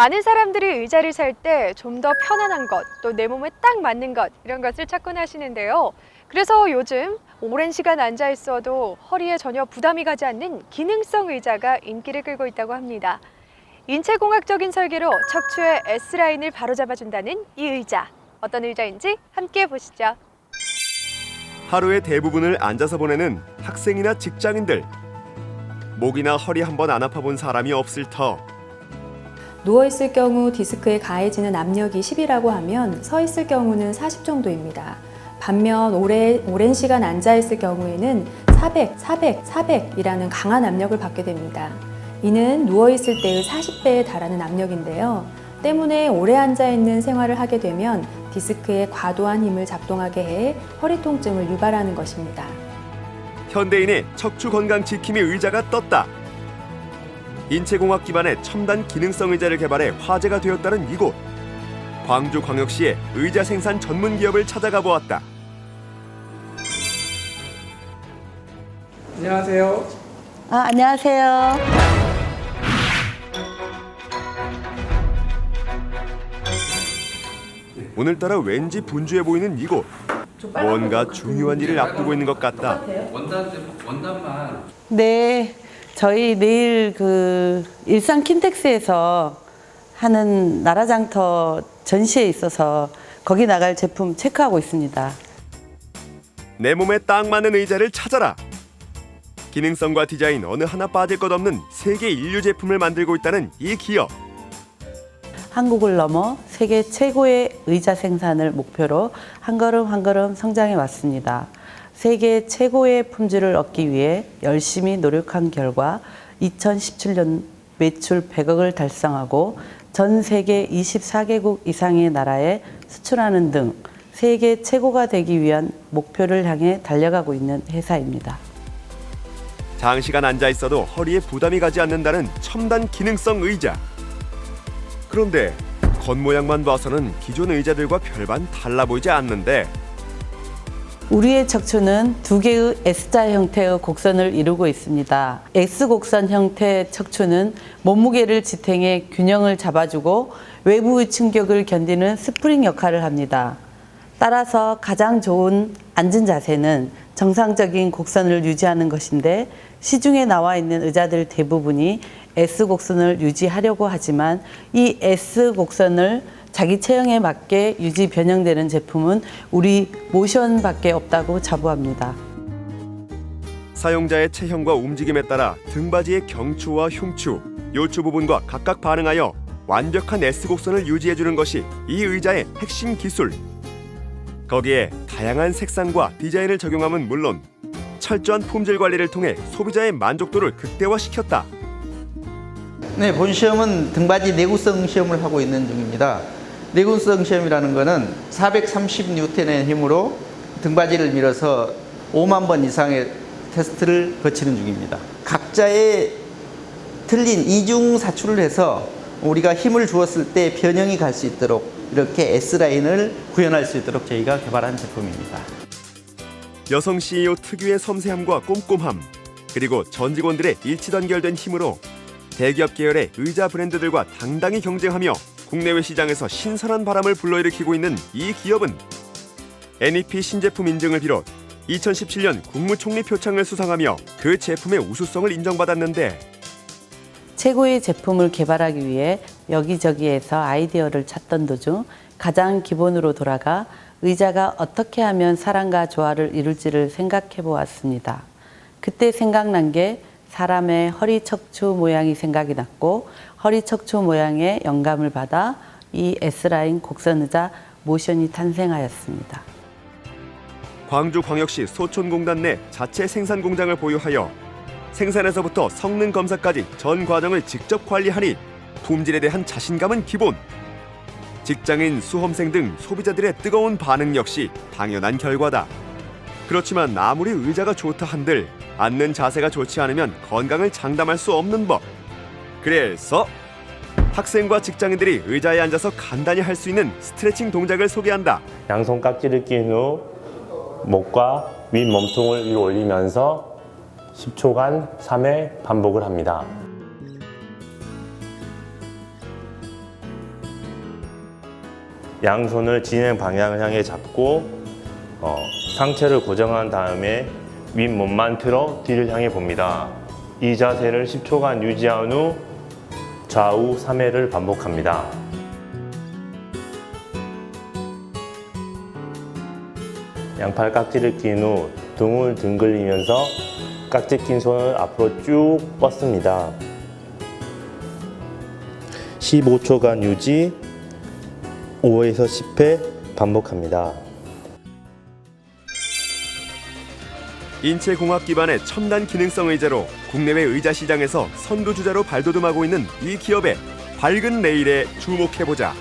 많은 사람들이 의자를 살 때 좀 더 편안한 것, 또 내 몸에 딱 맞는 것 이런 것을 찾곤 하시는데요. 그래서 요즘 오랜 시간 앉아 있어도 허리에 전혀 부담이 가지 않는 기능성 의자가 인기를 끌고 있다고 합니다. 인체공학적인 설계로 척추의 S라인을 바로잡아준다는 이 의자. 어떤 의자인지 함께 보시죠. 하루의 대부분을 앉아서 보내는 학생이나 직장인들. 목이나 허리 한번 안 아파 본 사람이 없을 터. 누워 있을 경우 디스크에 가해지는 압력이 10이라고 하면 서 있을 경우는 40 정도입니다. 반면 오래, 오랜 시간 앉아 있을 경우에는 400, 400, 400이라는 강한 압력을 받게 됩니다. 이는 누워 있을 때의 40배에 달하는 압력인데요. 때문에 오래 앉아 있는 생활을 하게 되면 디스크에 과도한 힘을 작동하게 해 허리 통증을 유발하는 것입니다. 현대인의 척추 건강 지킴이 의자가 떴다. 인체공학 기반의 첨단 기능성 의자를 개발해 화제가 되었다는 이곳. 광주 광역시의 의자 생산 전문 기업을 찾아가 보았다. 안녕하세요. 아, 안녕하세요. 오늘따라 왠지 분주해 보이는 이곳. 뭔가 중요한 일을 앞두고 있는 것 같다. 원단 원단만 네, 저희 내일 그 일산 킨텍스에서 하는 나라장터 전시에 있어서 거기 나갈 제품 체크하고 있습니다. 내 몸에 딱 맞는 의자를 찾아라. 기능성과 디자인 어느 하나 빠질 것 없는 세계 인류 제품을 만들고 있다는 이 기업. 한국을 넘어 세계 최고의 의자 생산을 목표로 한 걸음 한 걸음 성장해 왔습니다. 세계 최고의 품질을 얻기 위해 열심히 노력한 결과 2017년 매출 100억을 달성하고 전 세계 24개국 이상의 나라에 수출하는 등 세계 최고가 되기 위한 목표를 향해 달려가고 있는 회사입니다. 장시간 앉아 있어도 허리에 부담이 가지 않는다는 첨단 기능성 의자. 그런데 겉모양만 봐서는 기존 의자들과 별반 달라 보이지 않는데 우리의 척추는 두 개의 S자 형태의 곡선을 이루고 있습니다. S곡선 형태 척추는 몸무게를 지탱해 균형을 잡아주고 외부의 충격을 견디는 스프링 역할을 합니다. 따라서 가장 좋은 앉은 자세는 정상적인 곡선을 유지하는 것인데 시중에 나와 있는 의자들 대부분이 S곡선을 유지하려고 하지만 이 S곡선을 자기 체형에 맞게 유지 변형되는 제품은 우리 모션밖에 없다고 자부합니다. 사용자의 체형과 움직임에 따라 등받이의 경추와 흉추, 요추 부분과 각각 반응하여 완벽한 S 곡선을 유지해 주는 것이 이 의자의 핵심 기술. 거기에 다양한 색상과 디자인을 적용함은 물론 철저한 품질 관리를 통해 소비자의 만족도를 극대화시켰다. 네, 본 시험은 등받이 내구성 시험을 하고 있는 중입니다. 내구성 시험이라는 것은 430뉴턴의 힘으로 등받이를 밀어서 5만 번 이상의 테스트를 거치는 중입니다. 각자의 틀린 이중 사출을 해서 우리가 힘을 주었을 때 변형이 갈 수 있도록 이렇게 S라인을 구현할 수 있도록 저희가 개발한 제품입니다. 여성 CEO 특유의 섬세함과 꼼꼼함, 그리고 전 직원들의 일치 단결된 힘으로 대기업 계열의 의자 브랜드들과 당당히 경쟁하며 국내외 시장에서 신선한 바람을 불러일으키고 있는 이 기업은 NEP 신제품 인증을 비롯 2017년 국무총리 표창을 수상하며 그 제품의 우수성을 인정받았는데 최고의 제품을 개발하기 위해 여기저기에서 아이디어를 찾던 도중 가장 기본으로 돌아가 의자가 어떻게 하면 사람과 조화를 이룰지를 생각해 보았습니다. 그때 생각난 게 사람의 허리 척추 모양이 생각이 났고 허리 척추 모양에 영감을 받아 이 S라인 곡선 의자 모션이 탄생하였습니다. 광주광역시 소촌공단 내 자체 생산 공장을 보유하여 생산에서부터 성능 검사까지 전 과정을 직접 관리하니 품질에 대한 자신감은 기본. 직장인, 수험생 등 소비자들의 뜨거운 반응 역시 당연한 결과다. 그렇지만 아무리 의자가 좋다 한들 앉는 자세가 좋지 않으면 건강을 장담할 수 없는 법. 그래서 학생과 직장인들이 의자에 앉아서 간단히 할 수 있는 스트레칭 동작을 소개한다. 양손 깍지를 낀 후 목과 윗 몸통을 위로 올리면서 10초간 3회 반복을 합니다. 양손을 진행 방향을 향해 잡고 어, 상체를 고정한 다음에 윗몸만 틀어 뒤를 향해 봅니다. 이 자세를 10초간 유지한 후 좌우 3회를 반복합니다. 양팔 깍지를 낀 후 등을 둥글리면서 깍지 낀 손을 앞으로 쭉 뻗습니다. 15초간 유지 5에서 10회 반복합니다. 인체공학 기반의 첨단 기능성 의자로 국내외 의자 시장에서 선두주자로 발돋움하고 있는 이 기업의 밝은 내일에 주목해보자.